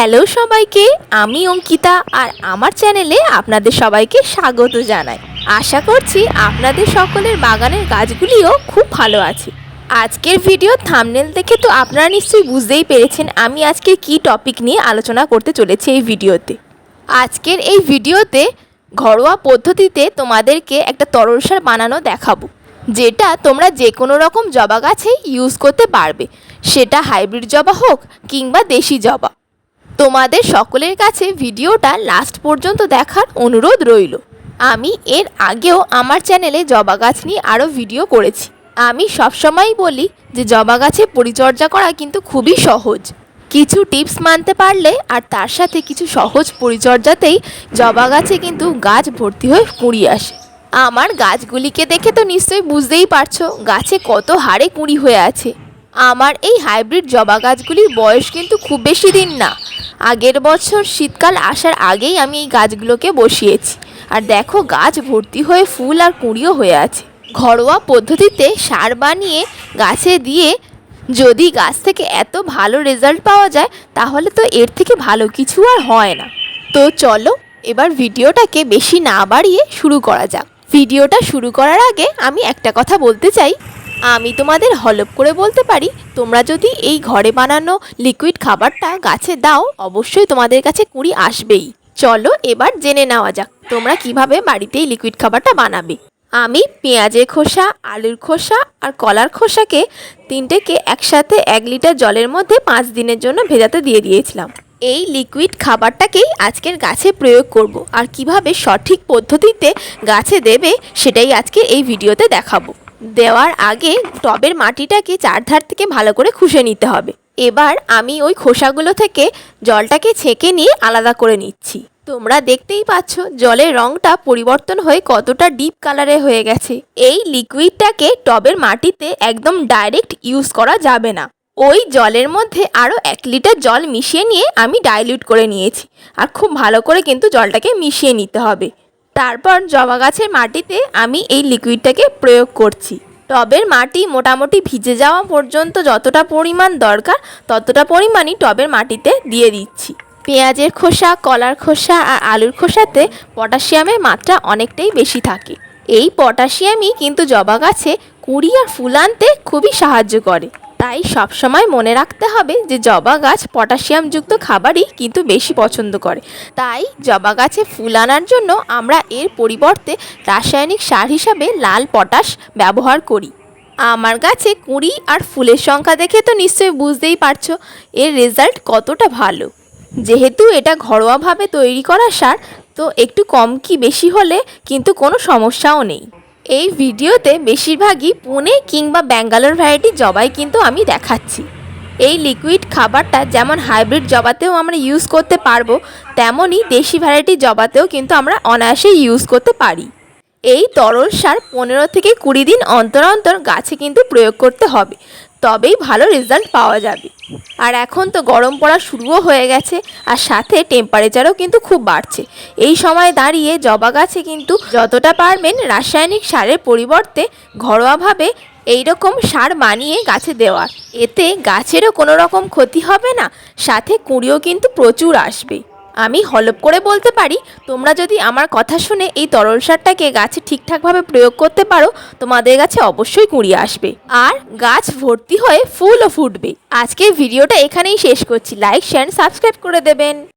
Hello সবাইকে, আমি অঙ্কিতা আর আমার চ্যানেলে আপনাদের সবাইকে স্বাগত জানাই। আশা করছি আপনাদের সকলের বাগানের গাছগুলিও খুব ভালো আছে। আজকের ভিডিও থামনেল দেখে তো আপনারা নিশ্চয়ই বুঝতেই পেরেছেন আমি আজকে কি টপিক নিয়ে আলোচনা করতে চলেছি এই ভিডিওতে। আজকের এই ভিডিওতে ঘরোয়া পদ্ধতিতে তোমাদেরকে একটা তরল সার বানানো দেখাবো, যেটা তোমরা যে কোনো রকম জবা গাছেই ইউজ করতে পারবে। সেটা হাইব্রিড জবা হোক কিংবা দেশি জবা। তোমাদের সকলের কাছে ভিডিওটা লাস্ট পর্যন্ত দেখার অনুরোধ রইল। আমি এর আগেও আমার চ্যানেলে জবা গাছ নিয়ে আরও ভিডিও করেছি। আমি সবসময়ই বলি যে জবা গাছে পরিচর্যা করা কিন্তু খুবই সহজ। কিছু টিপস মানতে পারলে আর তার সাথে কিছু সহজ পরিচর্যাতেই জবা গাছে কিন্তু গাছ ভর্তি হয়ে কুঁড়ি আসে। আমার গাছগুলিকে দেখে তো নিশ্চয়ই বুঝতেই পারছ, গাছে কত হারে কুঁড়ি হয়ে আছে। আমার এই হাইব্রিড জবা গাছগুলির বয়স কিন্তু খুব বেশি দিন না। আগের বছর শীতকাল আসার আগেই আমি এই গাছগুলোকে বসিয়েছি। আর দেখো, গাছ ভর্তি হয়ে ফুল আর কুঁড়িও হয়ে আছে। ঘরোয়া পদ্ধতিতে সার বানিয়ে গাছে দিয়ে যদি গাছ থেকে এত ভালো রেজাল্ট পাওয়া যায়, তাহলে তো এর থেকে ভালো কিছু আর হয় না। তো চলো, এবার ভিডিওটাকে বেশি না বাড়িয়ে শুরু করা যাক। ভিডিওটা শুরু করার আগে আমি একটা কথা বলতে চাই। আমি তোমাদের হলপ করে বলতে পারি, তোমরা যদি এই ঘরে বানানো লিকুইড খাবারটা গাছে দাও, অবশ্যই তোমাদের কাছে কুড়ি আসবেই। চলো এবার জেনে নেওয়া যাক, তোমরা কীভাবে বাড়িতেই লিকুইড খাবারটা বানাবে। আমি পেঁয়াজের খোসা, আলুর খোসা আর কলার খোসাকে তিনটেকে একসাথে এক লিটার জলের মধ্যে পাঁচ দিনের জন্য ভেজাতে দিয়ে দিয়েছিলাম। এই লিকুইড খাবারটাকেই আজকের গাছে প্রয়োগ করব আর কীভাবে সঠিক পদ্ধতিতে গাছে দেবে, সেটাই আজকে এই ভিডিওতে দেখাবো। দেওয়ার আগে টবের মাটিটাকে চারধার থেকে ভালো করে খুশে নিতে হবে। এবার আমি ওই খোসাগুলো থেকে জলটাকে ছেঁকে নিয়ে আলাদা করে নিচ্ছি। তোমরা দেখতেই পাচ্ছ জলের রংটা পরিবর্তন হয়ে কতটা ডিপ কালারে হয়ে গেছে। এই লিকুইডটাকে টবের মাটিতে একদম ডাইরেক্ট ইউজ করা যাবে না। ওই জলের মধ্যে আরও এক লিটার জল মিশিয়ে নিয়ে আমি ডাইলিউট করে নিয়েছি। আর খুব ভালো করে কিন্তু জলটাকে মিশিয়ে নিতে হবে। তারপর জবা গাছের মাটিতে আমি এই লিকুইডটাকে প্রয়োগ করছি। টবের মাটি মোটামুটি ভিজে যাওয়া পর্যন্ত যতটা পরিমাণ দরকার, ততটা পরিমাণই টবের মাটিতে দিয়ে দিচ্ছি। পেঁয়াজের খোসা, কলার খোসা আর আলুর খোসাতে পটাশিয়ামের মাত্রা অনেকটাই বেশি থাকে। এই পটাশিয়ামই কিন্তু জবা গাছে কুড়ি আর ফুল আনতে খুবই সাহায্য করে। তাই সবসময় মনে রাখতে হবে যে জবা গাছ পটাশিয়ামযুক্ত খাবারই কিন্তু বেশি পছন্দ করে। তাই জবা গাছে ফুল আনার জন্য আমরা এর পরিবর্তে রাসায়নিক সার হিসাবে লাল পটাশ ব্যবহার করি। আমার গাছে কুঁড়ি আর ফুলের সংখ্যা দেখে তো নিশ্চয়ই বুঝতেই পারছ, এর রেজাল্ট কতটা ভালো। যেহেতু এটা ঘরোয়াভাবে তৈরি করা সার, তো একটু কম কি বেশি হলে কিন্তু কোনো সমস্যাও নেই। এই ভিডিওতে বেশিরভাগই পুনে কিংবা ব্যাঙ্গালোর ভ্যারাইটি জবাই কিন্তু আমি দেখাচ্ছি। এই লিকুইড খাবারটা যেমন হাইব্রিড জবাতেও আমরা ইউজ করতে পারব, তেমনই দেশি ভ্যারাইটি জবাতেও কিন্তু আমরা অনায়াসে ইউজ করতে পারি। এই তরল সার পনেরো থেকে কুড়ি দিন অন্তর অন্তর গাছে কিন্তু প্রয়োগ করতে হবে। তবেই ভালো রেজাল্ট পাওয়া যাবে। আর এখন তো গরম পড়া শুরুও হয়ে গেছে, আর সাথে টেম্পারেচারও কিন্তু খুব বাড়ছে। এই সময় দাঁড়িয়ে জবা গাছে কিন্তু যতটা পারবেন রাসায়নিক সারের পরিবর্তে ঘরোয়াভাবে এই রকম সার বানিয়ে গাছে দেওয়ার এতে গাছেরও কোনো রকম ক্ষতি হবে না, সাথে কুঁড়িও কিন্তু প্রচুর আসবে। আমি হলপ করে বলতে পারি, তোমরা যদি আমার কথা শুনে এই তরল সারটাকে গাছে ঠিকঠাকভাবে প্রয়োগ করতে পারো, তোমাদের গাছে অবশ্যই কুড়িয়ে আসবে। আর গাছ ভর্তি হয়ে ফুলও ফুটবে। আজকের ভিডিওটা এখানেই শেষ করছি। লাইক শেয়ার সাবস্ক্রাইব করে দেবেন।